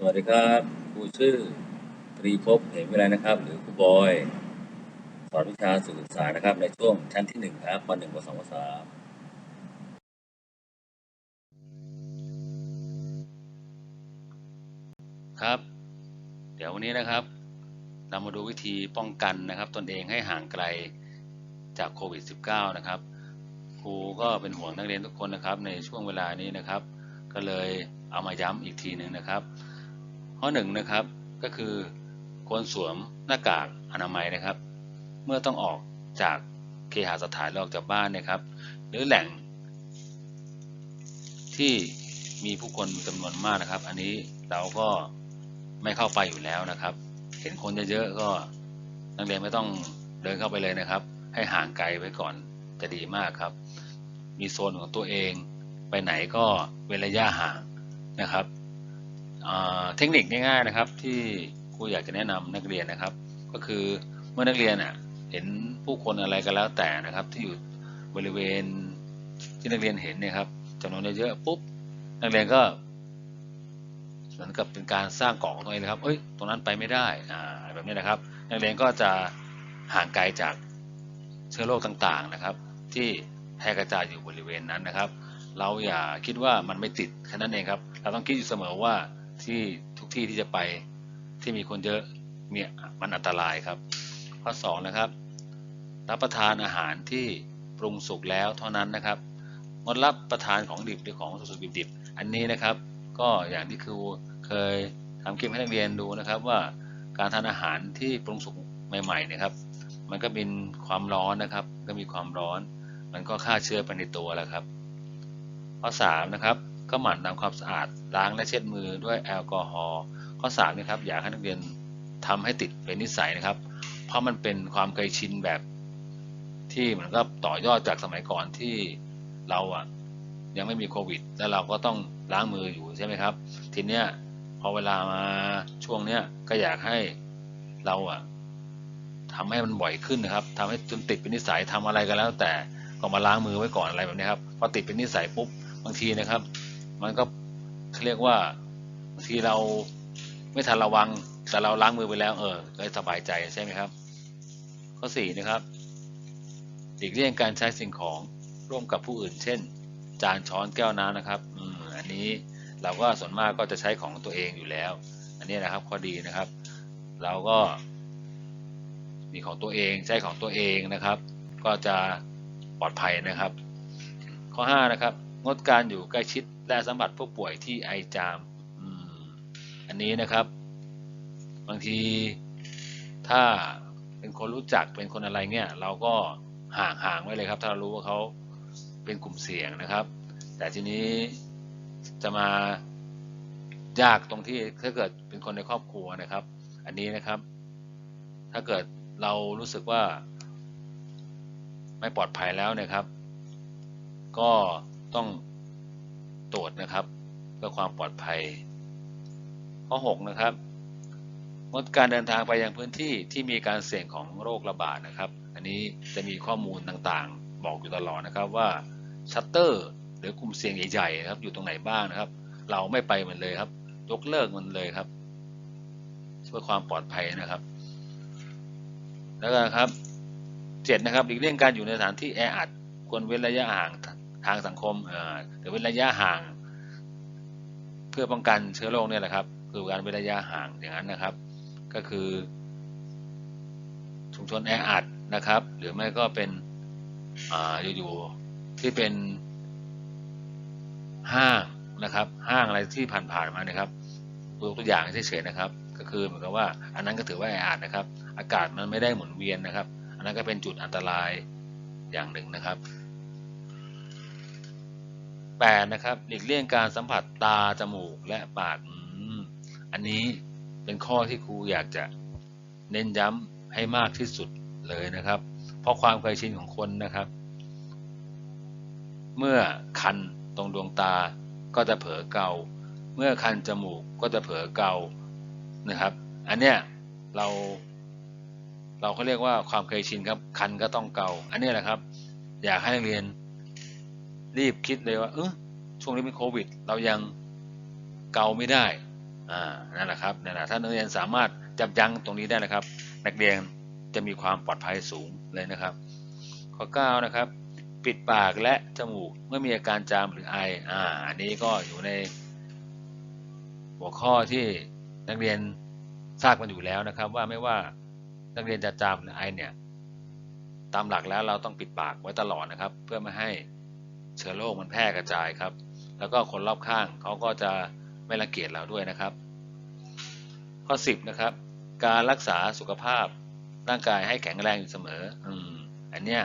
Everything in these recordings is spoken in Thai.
สวัสดีครับครูชื่อตรีภพเหมวิไลนะครับ หรือครูบอย สอนวิชาสื่อศึกษานะครับ ในช่วงชั้นที่หนึ่งครับปหนึ่งปสองปสามครับ เดี๋ยววันนี้นะครับ เรามาดูวิธีป้องกันนะครับ ตนเองให้ห่างไกลจากโควิด -19 นะครับครูก็เป็นห่วงนักเรียนทุกคนนะครับ ในช่วงเวลานี้นะครับ ก็เลยเอามาย้ำอีกทีหนึ่งนะครับ ข้อหนึ่งนะครับก็คือควรสวมหน้ากากอนามัยนะครับ เมื่อต้องออกจากเคหสถานหรออกจากบ้านนะครับ หรือแหล่ง ที่มีผู้คนจำนวนมากนะครับ อันนี้เราก็ไม่เข้าไปอยู่แล้วนะครับ เห็นคนเยอะๆก็นักเรียนไม่ต้องเดินเข้าไปเลยนะครับ ให้ห่างไกลไว้ก่อนจะดีมากครับ มีโซนของตัวเอง ไปไหนก็เว้นระยะห่างนะครับ เทคนิคง่ายๆนะครับ ที่ครูอยากจะแนะนำนักเรียนนะครับ ก็คือเมื่อนักเรียนเห็นผู้คนอะไรก็แล้วแต่นะครับ ที่อยู่บริเวณที่นักเรียนเห็นเนี่ยครับจำนวนเยอะๆปุ๊บนักเรียนก็เหมือนกับเป็นการสร้างเกาะของตัวเองนะครับ เอ้ย ตรงนั้นไปไม่ได้อ่าแบบนี้นะครับ นักเรียนก็จะห่างไกลจากเชื้อโรคต่างๆนะครับ ที่แพร่กระจายอยู่บริเวณนั้นนะครับ เราอย่าคิดว่ามันไม่ติดแค่นั้นเองครับ เราต้องคิดอยู่เสมอว่า ที่ทุกที่ที่จะไปที่มีคนเยอะเนี่ยมันอันตรายครับ ข้อสองนะครับ รับประทานอาหารที่ปรุงสุกแล้วเท่านั้นนะครับงดรับประทานของดิบหรือของสุกๆดิบๆอันนี้นะครับ ก็อย่างที่ครูเคยทำคลิปให้นักเรียนดูนะครับว่าการทานอาหารที่ปรุงสุกใหม่ๆเนะครับ มันก็เป็นความร้อนนะครับ ก็มีความร้อน มันก็ฆ่าเชื้อไปในตัวแล้วครับ ข้อ3นะครับ ก็หมั่นทำความสะอาดล้างและเช็ดมือด้วยแอลกอฮอล์ข้อ3นะครับอยากให้นักเรียนทำให้ติดเป็นนิสัยนะครับ เพราะมันเป็นความเคยชินแบบที่เหมือนกับต่อยอดจากสมัยก่อนที่เราอะยังไม่มีโควิด แล้วเราก็ต้องล้างมืออยู่ใช่ไหมครับ ทีเนี้ยพอเวลามาช่วงเนี้ยก็อยากให้เราอะทำให้มันบ่อยขึ้นนะครับทำให้จนติดเป็นนิสัยทำอะไรก็แล้ว แต่ก็มาล้างมือไว้ก่อนอะไรแบบนี้ครับพอติดเป็นนิสัยปุ๊บบางทีนะครับ มันก็เขาเรียกว่าบางทีเราไม่ทันระวัง แต่เราล้างมือไปแล้ว เออ ก็สบายใจใช่ไหมครับ ข้อสี่นะครับหลีกเลี่ยงการใช้สิ่งของร่วมกับผู้อื่น เช่น จานช้อนแก้วน้ำนะครับอืมอันนี้เราก็ส่วนมากก็จะใช้ของตัวเองอยู่แล้ว อันนี้นะครับข้อดีนะครับ เราก็ มีของตัวเองใช้ของตัวเองนะครับ ก็จะปลอดภัยนะครับ ข้อ5นะครับ งดการอยู่ใกล้ชิดและสัมผัสผู้ป่วยที่ไอจามอันนี้นะครับ บางทีถ้าเป็นคนรู้จักเป็นคนอะไรเนี่ย เราก็ห่างห่างไว้เลยครับ ถ้าเรารู้ว่าเขาเป็นกลุ่มเสี่ยงนะครับ แต่ทีนี้จะมายากตรงที่ถ้าเกิดเป็นคนในครอบครัวนะครับ อันนี้นะครับ ถ้าเกิดเรารู้สึกว่าไม่ปลอดภัยแล้วนะครับ ก็ ต้องตรวจนะครับเพื่อความปลอดภัย ข้อ 6 นะครับงดการเดินทางไปยังพื้นที่ที่มีการเสี่ยงของโรคระบาดนะครับ อันนี้จะมีข้อมูลต่างๆ บอกอยู่ตลอดนะครับว่าชัตเตอร์หรือกลุ่มเสี่ยงใหญ่ๆนะครับ อยู่ตรงไหนบ้างนะครับ เราไม่ไปมันเลยครับ ยกเลิกมันเลยครับเพื่อความปลอดภัยนะครับ แล้วก็ครับเจ็ดนะครับหลีกเลี่ยงการอยู่ในสถานที่แออัดควรเว้นระยะห่าง ทางสังคมเอ่อหรือเว้นระยะห่าง เพื่อป้องกันเชื้อโรคเนี่ยแหละครับ คือการเว้นระยะห่างอย่างนั้นนะครับ ก็คือ ชุมชนแออัดนะครับ หรือไม่ก็เป็นอ่าอยู่ๆที่เป็นห้างนะครับ ห้างอะไรที่ผ่านๆมานะครับยกตัวอย่างเฉยๆนะครับ ก็คือเหมือนกับว่า อันนั้นก็ถือว่าแออัดนะครับ อากาศมันไม่ได้หมุนเวียนนะครับ อันนั้นก็เป็นจุดอันตรายอย่างหนึ่งนะครับ แปดนะครับ หลีกเลี่ยงการสัมผัสตาจมูกและปากอันนี้เป็นข้อที่ครูอยากจะเน้นย้ำให้มากที่สุดเลยนะครับ เพราะความเคยชินของคนนะครับ เมื่อคันตรงดวงตาก็จะเผลอเกา เมื่อคันจมูกก็จะเผลอเกานะครับ อันเนี้ยเรา เราเขาเรียกว่าความเคยชินครับคันก็ต้องเกา อันนี้แหละครับ อยากให้นักเรียน รีบคิดเลยว่าเออช่วงนี้เป็นโควิด เรายังเกาไม่ได้อ่านั่นแหละครับนั่นแหละถ้านักเรียนสามารถจับยั้งตรงนี้ได้นะครับ นักเรียนจะมีความปลอดภัยสูงเลยนะครับ ข้อ9นะครับ ปิดปากและจมูกเมื่อมีอาการจามหรือไออ่าอันนี้ก็อยู่ใน หัวข้อที่นักเรียนทราบกันอยู่แล้วนะครับ ว่าไม่ว่านักเรียนจะจามหรือไอเนี่ยตามหลักแล้วเราต้องปิดปากไว้ตลอดนะครับ เพื่อไม่ให้ เชื้อโรคมันแพร่กระจายครับ แล้วก็คนรอบข้างเขาก็จะไม่รังเกียจเราด้วยนะครับ ข้อ 10 นะครับ การรักษาสุขภาพร่างกายให้แข็งแรงอยู่เสมอ อืม อันเนี้ย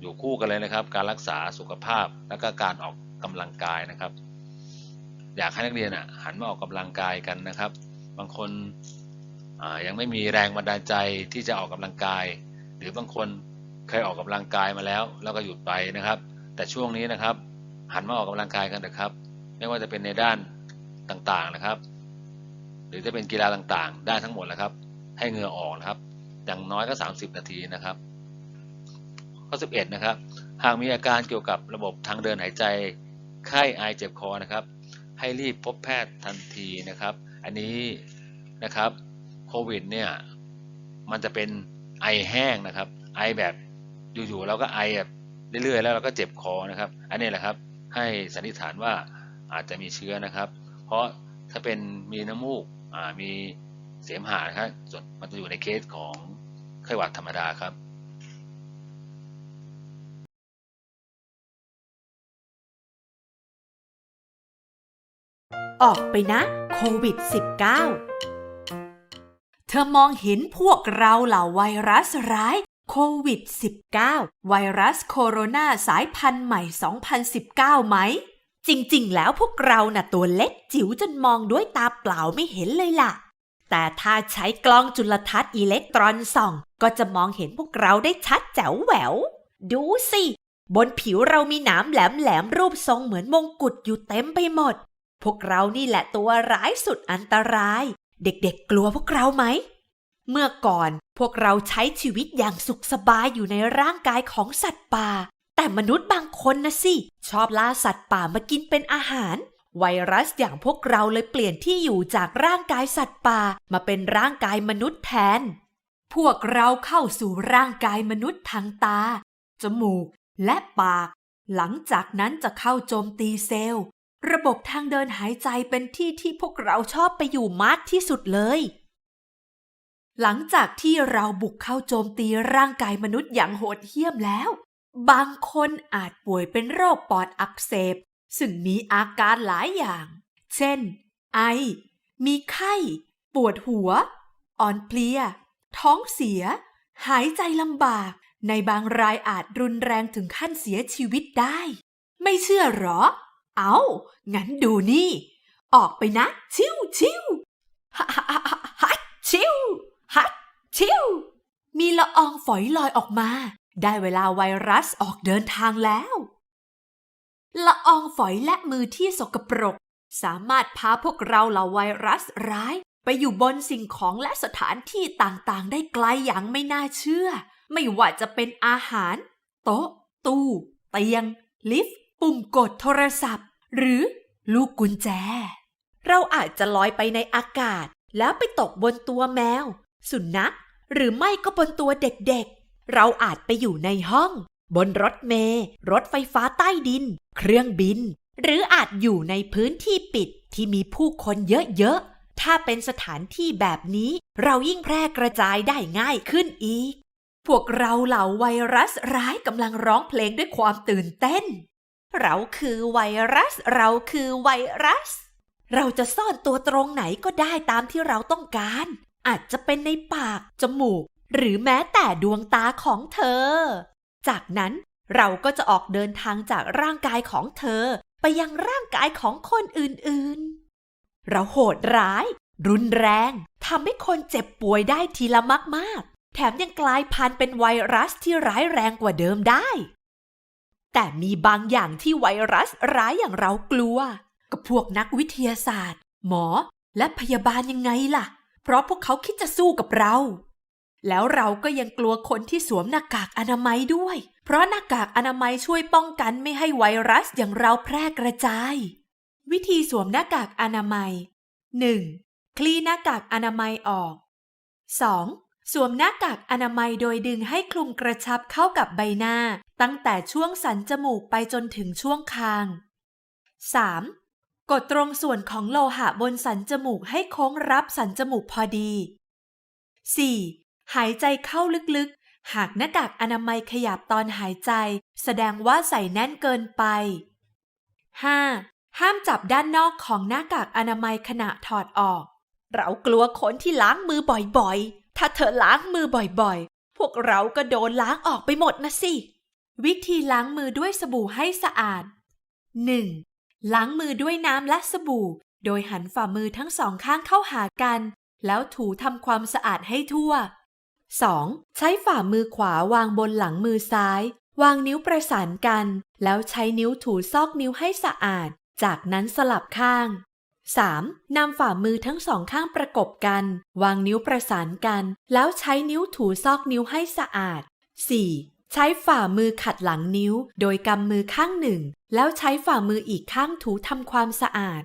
อยู่คู่กันเลยนะครับ การรักษาสุขภาพแล้วก็การออกกำลังกายนะครับ อยากให้นักเรียนอะหันมาออกกำลังกายกันนะครับ บางคนยังไม่มีแรงบันดาลใจที่จะออกกำลังกาย หรือบางคน เคยออกกำลังกายมาแล้ว แล้วก็หยุดไปนะครับ แต่ช่วงนี้นะครับ หันมาออกกำลังกายกันนะครับ ไม่ว่าจะเป็นในด้านต่างๆนะครับ หรือจะเป็นกีฬาต่างๆ ได้ทั้งหมดแล้วครับ ให้เหงื่อออกนะครับ อย่างน้อยก็ 30 นาทีนะครับข้อ11นะครับหากมีอาการเกี่ยวกับระบบทางเดินหายใจไข้ไอเจ็บคอนะครับ ให้รีบพบแพทย์ทันทีนะครับ อันนี้นะครับโควิดเนี่ยมันจะเป็นไอแห้งนะครับ ไอแบบ อยู่ๆเราก็ไอแบบเรื่อยๆแล้วเราก็เจ็บคอนะครับ อันนี้แหละครับให้สันนิษฐานว่าอาจจะมีเชื้อนะครับ เพราะถ้าเป็นมีน้ำมูกมีเสมหะนะครับส่วนมันจะอยู่ในเคสของไข้หวัดธรรมดาครับออกไปนะโควิด -19 เธอมองเห็นพวกเราเหล่าไวรัสร้าย โควิด -19 ไวรัสโคโรนาสายพันธุ์ใหม่ 2019 ไหม จริงๆ แล้วพวกเราน่ะตัวเล็กจิ๋วจนมองด้วยตาเปล่าไม่เห็นเลยล่ะ แต่ถ้าใช้กล้องจุลทรรศน์อิเล็กตรอนส่อง ก็จะมองเห็นพวกเราได้ชัดแจ๋วแหวว ดูสิ บนผิวเรามีหนามแหลมๆรูปทรงเหมือนมงกุฎอยู่เต็มไปหมด พวกเรานี่แหละตัวร้ายสุดอันตราย เด็กๆกลัวพวกเราไหม เมื่อก่อนพวกเราใช้ชีวิตอย่างสุขสบายอยู่ในร่างกายของสัตว์ป่า แต่มนุษย์บางคนนะสิ ชอบล่าสัตว์ป่ามากินเป็นอาหาร ไวรัสอย่างพวกเราเลยเปลี่ยนที่อยู่จากร่างกายสัตว์ป่ามาเป็นร่างกายมนุษย์แทน พวกเราเข้าสู่ร่างกายมนุษย์ทางตา จมูก และปาก หลังจากนั้นจะเข้าโจมตีเซลล์ ระบบทางเดินหายใจเป็นที่ที่พวกเราชอบไปอยู่มากที่สุดเลย หลังจากที่เราบุกเข้าโจมตีร่างกายมนุษย์อย่างโหดเหี้ยมแล้ว บางคนอาจป่วยเป็นโรคปอดอักเสบ ซึ่งมีอาการหลายอย่าง เช่น ไอ มีไข้ ปวดหัว อ่อนเพลีย ท้องเสีย หายใจลำบาก ในบางรายอาจรุนแรงถึงขั้นเสียชีวิตได้ ไม่เชื่อหรอ เอางั้นดูนี่ ออกไปนะ ชิวชิวฮัฮัฮัฮัฮัชิว ฮัชิวมีละอองฝอยลอยออกมา ได้เวลาไวรัสออกเดินทางแล้ว ละอองฝอยและมือที่สกปรก สามารถพาพวกเราเหล่าไวรัสร้าย ไปอยู่บนสิ่งของและสถานที่ต่างๆ ได้ไกลอย่างไม่น่าเชื่อ ไม่ว่าจะเป็นอาหาร โต๊ะ ตู้ เตียง ลิฟต์ ปุ่มกดโทรศัพท์ หรือลูกกุญแจ เราอาจจะลอยไปในอากาศ แล้วไปตกบนตัวแมว สุนัขหรือไม่ก็บนตัวเด็กๆ เราอาจไปอยู่ในห้อง บนรถเมล์รถไฟฟ้าใต้ดิน เครื่องบิน หรืออาจอยู่ในพื้นที่ปิดที่มีผู้คนเยอะๆ ถ้าเป็นสถานที่แบบนี้ เรายิ่งแพร่กระจายได้ง่ายขึ้นอีก พวกเราเหล่าไวรัสร้ายกำลังร้องเพลงด้วยความตื่นเต้น เราคือไวรัส เราคือไวรัส เราจะซ่อนตัวตรงไหนก็ได้ตามที่เราต้องการ อาจจะเป็นในปาก จมูก หรือแม้แต่ดวงตาของเธอ จากนั้นเราก็จะออกเดินทางจากร่างกายของเธอ ไปยังร่างกายของคนอื่นๆ เราโหดร้าย รุนแรงทำให้คนเจ็บป่วยได้ทีละมากๆ แถมยังกลายพันธุ์เป็นไวรัสที่ร้ายแรงกว่าเดิมได้ แต่มีบางอย่างที่ไวรัสร้ายอย่างเรากลัว กับพวกนักวิทยาศาสตร์ หมอและพยาบาลยังไงล่ะ เพราะพวกเขาคิดจะสู้กับเรา แล้วเราก็ยังกลัวคนที่สวมหน้ากากอนามัยด้วย เพราะหน้ากากอนามัยช่วยป้องกันไม่ให้ไวรัสอย่างเราแพร่กระจาย วิธีสวมหน้ากากอนามัย 1. คลี่หน้ากากอนามัยออก 2. สวมหน้ากากอนามัยโดยดึงให้คลุมกระชับเข้ากับใบหน้า ตั้งแต่ช่วงสันจมูกไปจนถึงช่วงคาง 3. กดตรงส่วนของโลหะบนสันจมูกให้โค้งรับสันจมูกพอดี 4. หายใจเข้าลึกๆ หากหน้ากากอนามัยขยับตอนหายใจ แสดงว่าใส่แน่นเกินไป 5. ห้ามจับด้านนอกของหน้ากากอนามัยขณะถอดออก เรากลัวคนที่ล้างมือบ่อยๆ ถ้าเธอล้างมือบ่อยๆ พวกเราก็โดนล้างออกไปหมดนะสิ วิธีล้างมือด้วยสบู่ให้สะอาด 1. ล้างมือด้วยน้ำและสบู่ โดยหันฝ่ามือทั้งสองข้างเข้าหากัน แล้วถูทำความสะอาดให้ทั่ว 2. ใช้ฝ่ามือขวาวางบนหลังมือซ้าย วางนิ้วประสานกัน แล้วใช้นิ้วถูซอกนิ้วให้สะอาด จากนั้นสลับข้าง 3. นำฝ่ามือทั้งสองข้างประกบกัน วางนิ้วประสานกัน แล้วใช้นิ้วถูซอกนิ้วให้สะอาด 4. ใช้ฝ่ามือขัดหลังนิ้ว โดยกำมือข้างหนึ่ง แล้วใช้ฝ่ามืออีกข้างถูทำความสะอาด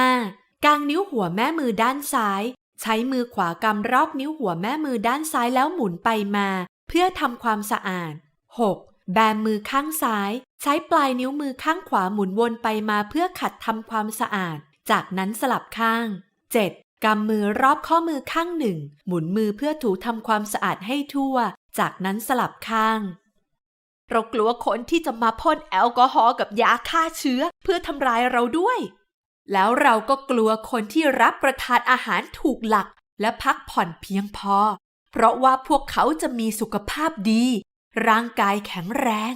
5. กางนิ้วหัวแม่มือด้านซ้าย ใช้มือขวากำรอบนิ้วหัวแม่มือด้านซ้ายแล้วหมุนไปมา เพื่อทำความสะอาด 6. แบมือข้างซ้าย ใช้ปลายนิ้วมือข้างขวาหมุนวนไปมาเพื่อขัดทำความสะอาด จากนั้นสลับข้าง 7. กำมือรอบข้อมือข้างหนึ่ง หมุนมือเพื่อถูทำความสะอาดให้ทั่ว จากนั้นสลับข้าง เรากลัวคนที่จะมาพ่นแอลกอฮอล์กับยาฆ่าเชื้อเพื่อทำร้ายเราด้วย แล้วเราก็กลัวคนที่รับประทานอาหารถูกหลักและพักผ่อนเพียงพอ เพราะว่าพวกเขาจะมีสุขภาพดี ร่างกายแข็งแรง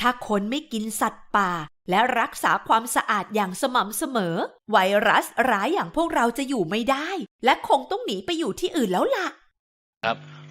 ถ้าคนไม่กินสัตว์ป่า และรักษาความสะอาดอย่างสม่ำเสมอ ไวรัสร้ายอย่างพวกเราจะอยู่ไม่ได้ และคงต้องหนีไปอยู่ที่อื่นแล้วล่ะ ครับ